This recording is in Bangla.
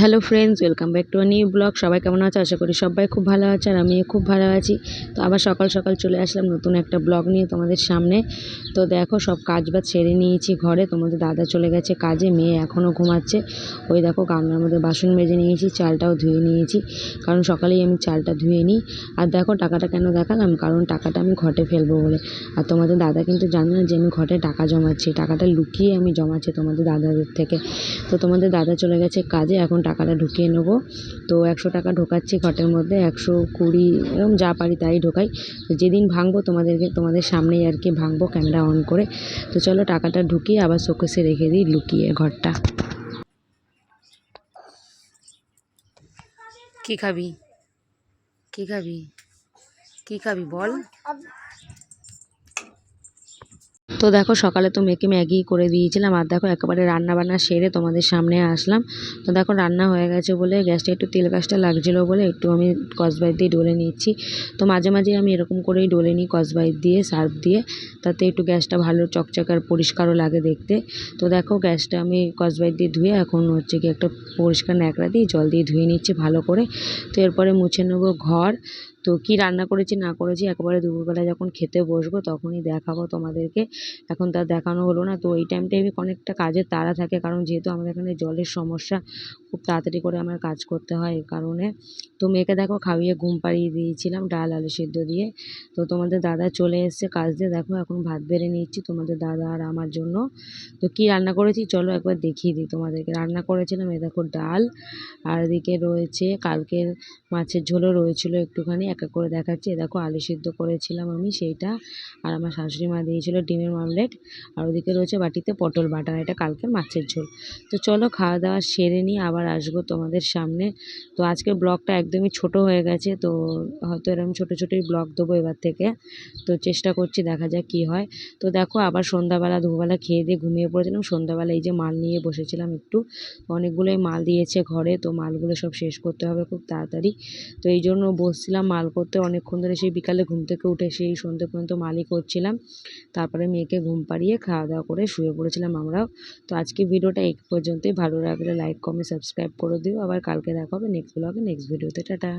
Hello friends, welcome back to new blog. সবাই কেমন আছে? আশা করি সবাই খুব ভালো আছে আর আমিও খুব ভালো আছি। তো আবার সকাল সকাল চলে আসলাম নতুন একটা ব্লগ নিয়ে তোমাদের সামনে। তো দেখো, সব কাজ বাজ সেরে নিয়েছি ঘরে। তোমাদের দাদা চলে গেছে কাজে, মেয়ে এখনও ঘুমাচ্ছে। ওই দেখো, গামলার মধ্যে বাসন মেজে নিয়েছি, চালটাও ধুয়ে নিয়েছি। কারণ সকালেই আমি চালটা ধুয়ে নিই। আর দেখো, টাকাটা কেন দেখালাম? কারণ টাকাটা আমি ঘটে ফেলব বলে। আর তোমাদের দাদা কিন্তু জানে না যে আমি ঘটে টাকা জমাচ্ছি। টাকাটা লুকিয়ে আমি জমাচ্ছি তোমাদের দাদাদের থেকে। তো তোমাদের দাদা চলে গেছে কাজে, এখন টাকাটা ঢুকিয়ে নেব। তো একশো টাকা ঢোকাচ্ছি ঘটের মধ্যে, একশো কুড়ি এরকম যা পারি তাই ঢোকাই। যেদিন ভাঙবো তোমাদেরকে, তোমাদের সামনেই আর কি ভাঙবো ক্যামেরা অন করে। তো চলো টাকাটা ঢুকিয়ে আবার শোকেসে রেখে দিই লুকিয়ে ঘরটা। কি খাবি? কি খাবি? কি খাবি বল? তো দেখো সকালে তো মেয়েকে ম্যাগি করে দিয়েছিলাম আর দেখো একেবারে রান্না বান্না সেরে তোমাদের সামনে আসলাম। তো দেখো রান্না হয়ে গেছে বলে গ্যাসটা একটু তেল গাছটা লাগছিল বলে একটু আমি কসবাইট দিয়ে ডলে নিচ্ছি। তো মাঝে মাঝে আমি এরকম করেই ডলে নিই কসবাইট দিয়ে, সার্ফ দিয়ে। তাতে একটু গ্যাসটা ভালো চকচকে আর পরিষ্কারও লাগে দেখতে। তো দেখো গ্যাসটা আমি কসবাইট দিয়ে ধুয়ে এখন হচ্ছে কি একটা পরিষ্কার ন্যাকড়া দিয়ে জল দিয়ে ধুয়ে নিচ্ছি ভালো করে। তো এরপরে মুছে নেব ঘর। তো কি রান্না করেছি, না করেছি, একবারে দুপুরবেলা যখন খেতে বসবো তখনই দেখাবো তোমাদেরকে। এখন তো আর দেখানো হলো না, তো ওই টাইমটায় অনেকটা কাজের তাড়া থাকে, কারণ যেহেতু আমাদের এখানে জলের সমস্যা খুব তাড়াতাড়ি করে আমার কাজ করতে হয় এই কারণে। তো মেয়েকে দেখো খাইয়ে ঘুম পাড়িয়ে দিয়েছিলাম ডাল, আলু সিদ্ধ দিয়ে। তো তোমাদের দাদা চলে এসছে কাজ দিয়ে। দেখো এখন ভাত বেড়ে নিচ্ছি তোমাদের দাদা আর আমার জন্য। তো কি রান্না করেছি চলো একবার দেখিয়ে দিই তোমাদেরকে। রান্না করেছিলাম এ দেখো ডাল, আর এদিকে রয়েছে কালকের মাছের ঝোলও রয়েছিল একটুখানি, এক এক করে দেখাচ্ছি। এ দেখো আলু সিদ্ধ করেছিলাম আমি সেইটা, আর আমার শাশুড়ি মা দিয়েছিল ডিমের মামলেট আর ওদিকে রয়েছে বাটিতে পটল বাটা, এটা কালকের মাছের ঝোল। তো চলো খাওয়া দাওয়া সেরে নিই, আবার আসব তোমাদের সামনে। তো আজকের ব্লগটা একদমই ছোট হয়ে গেছে, তো হয়তো এরকম ছোটো ছোটোই ব্লগ দেবো এবার থেকে। তো চেষ্টা করছি দেখা যাক কী হয়। তো দেখো, আবার সন্ধ্যাবেলা দুপুরবেলা খেয়ে দিয়ে ঘুমিয়ে পড়েছিলাম। সন্ধ্যাবেলা এই যে মাল নিয়ে বসেছিলাম একটু। অনেকগুলোই মাল দিয়েছে ঘরে, তো মালগুলো সব শেষ করতে হবে খুব তাড়াতাড়ি। তো এই জন্য বসছিলাম মাল করতে। অনেকক্ষণ ধরে সেই বিকালে ঘুম থেকে উঠে সেই সন্ধ্যে পর্যন্ত মালই করছিলাম। তারপরে মেয়েকে ঘুম পাড়িয়ে খাওয়া দাওয়া করে শুয়ে পড়েছিলাম আমরাও। তো আজকে ভিডিওটা এই পর্যন্তই। ভালো লাগলে লাইক কমেন্ট সাবস্ক্রাইব করে দিও। আবার কালকে দেখা হবে। নেক্সট ব্লগে নেক্সট ভিডিওতে টাটা।